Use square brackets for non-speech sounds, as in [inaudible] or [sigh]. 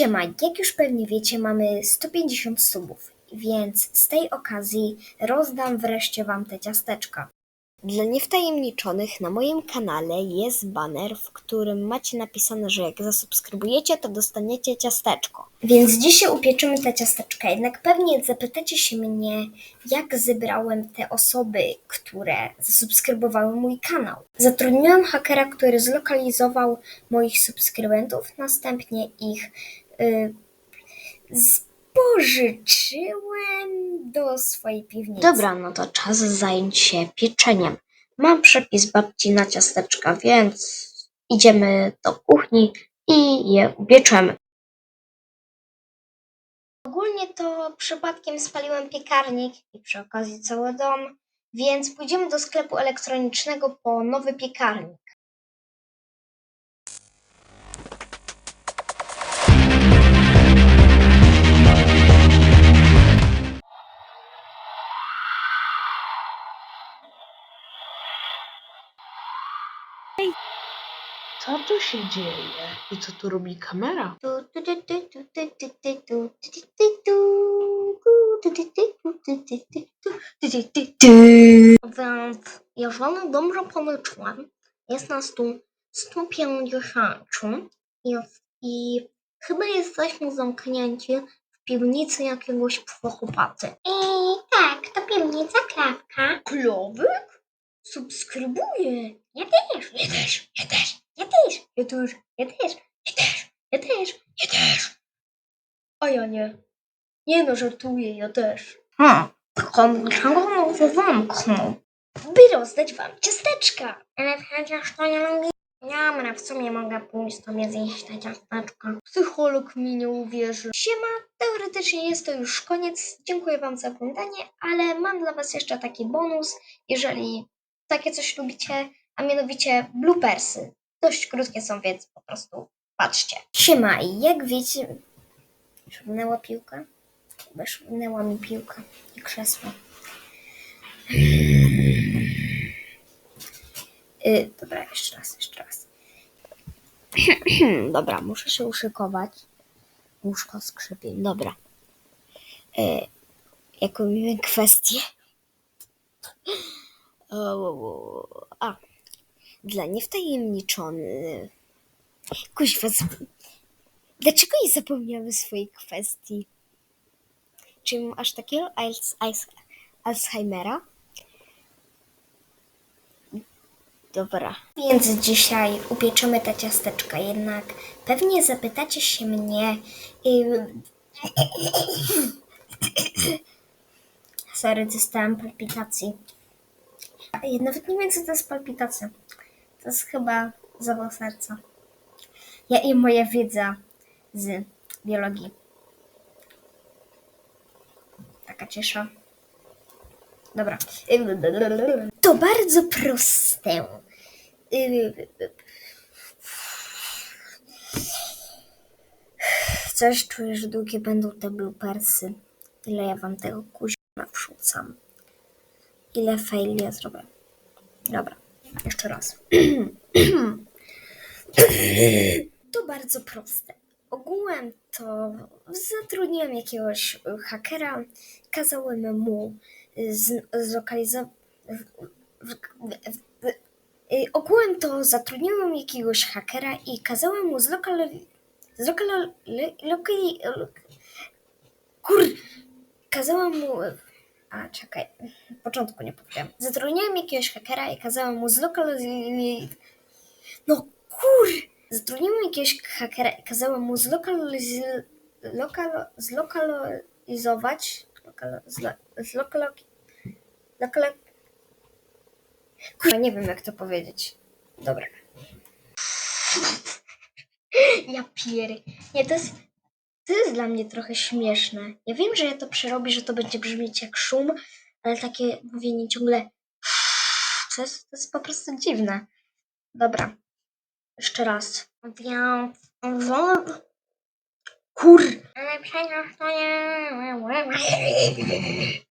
Siema, jak już pewnie wiecie, mamy 150 subów, więc z tej okazji rozdam wreszcie Wam te ciasteczka. Dla niewtajemniczonych na moim kanale jest banner, w którym macie napisane, że jak zasubskrybujecie, to dostaniecie ciasteczko. Więc dzisiaj upieczymy te ciasteczka, jednak pewnie zapytacie się mnie, jak zebrałem te osoby, które zasubskrybowały mój kanał. Zatrudniłem hakera, który zlokalizował moich subskrybentów, następnie ich spożyczyłem do swojej piwnicy. Dobra, no to czas zająć się pieczeniem. Mam przepis babci na ciasteczka, więc idziemy do kuchni i je upieczemy. Ogólnie to przypadkiem spaliłem piekarnik i przy okazji cały dom, więc pójdziemy do sklepu elektronicznego po nowy piekarnik. Co tu się dzieje? I co tu robi kamera? Więc jeżeli dobrze policzyłam, jest nas tu 150 jest, i chyba jesteśmy zamknięci w piwnicy jakiegoś psychopaty. I tak, to piwnica klawka. Klawek? Subskrybuję. Ja też, ja też, ja też. Ja też. Ja też. Ja też. Ja też. Ja. A ja nie. Nie no, żartuję, ja też. Hmm. Dlaczego może zamknął? By rozdać wam ciasteczka. Ale przecież to nie lubi. Dobra, w sumie mogę pójść sobie zjeść te ciasteczka. Psycholog mi nie uwierzy. Siema, teoretycznie jest to już koniec. Dziękuję wam za oglądanie, ale mam dla was jeszcze taki bonus, jeżeli takie coś lubicie, a mianowicie bloopersy. Dość krótkie są, więc po prostu patrzcie. Siema, i jak wiecie... Szurnęła piłka? Chyba szurnęła mi piłka i krzesło. Y, dobra, jeszcze raz, jeszcze raz. [clears throat] dobra, muszę się uszykować. Łóżko skrzypi. Dobra. Y, jaką mamy kwestię? O, A, dla niewtajemniczony. Kuźwa, dlaczego nie zapomniałem swojej kwestii? Czy mam aż takiego Alz- Alz- Alzheimera? Dobra. Więc dzisiaj upieczymy te ciasteczka, jednak pewnie zapytacie się mnie. y, [coughs] Sorry, dostałam palpitacji. Ja nawet nie wiem, co to jest palpitacja. To jest chyba zawał serca. Ja i moja wiedza z biologii. Taka ciesza. Dobra. To bardzo proste. Coś czuję, że długie będą te bloopersy. Ile ja wam tego kuźma wrzucam. Ile fail ja zrobię. Dobra, jeszcze raz. [clears throat] To bardzo proste. Ogółem to zatrudniłem jakiegoś hakera, kazałem mu z- zlokalizować. Ogółem to zatrudniłem jakiegoś hakera i kazałem mu zlokalizować. Zlokal... Lokali... Kur... Kazałem mu... A, czekaj. W początku nie powiedziałem. Zatrudniłem jakiegoś hakera i kazałem mu zlokalizować... No kur... Zatrudniłem jakiegoś hakera i kazałem mu zlokalizować... Lokal... Zlokalizować... Lokal... Zlo... Zlokal... Lokal... Kurwa, nie wiem jak to powiedzieć. Dobra. Ja pier... Nie, to jest... To jest dla mnie trochę śmieszne. Ja wiem, że ja to przerobię, że to będzie brzmieć jak szum, ale takie mówienie ciągle... To jest, to jest po prostu dziwne. Dobra. Jeszcze raz. Więc... Kur... Ale przecież to nie... [laughs]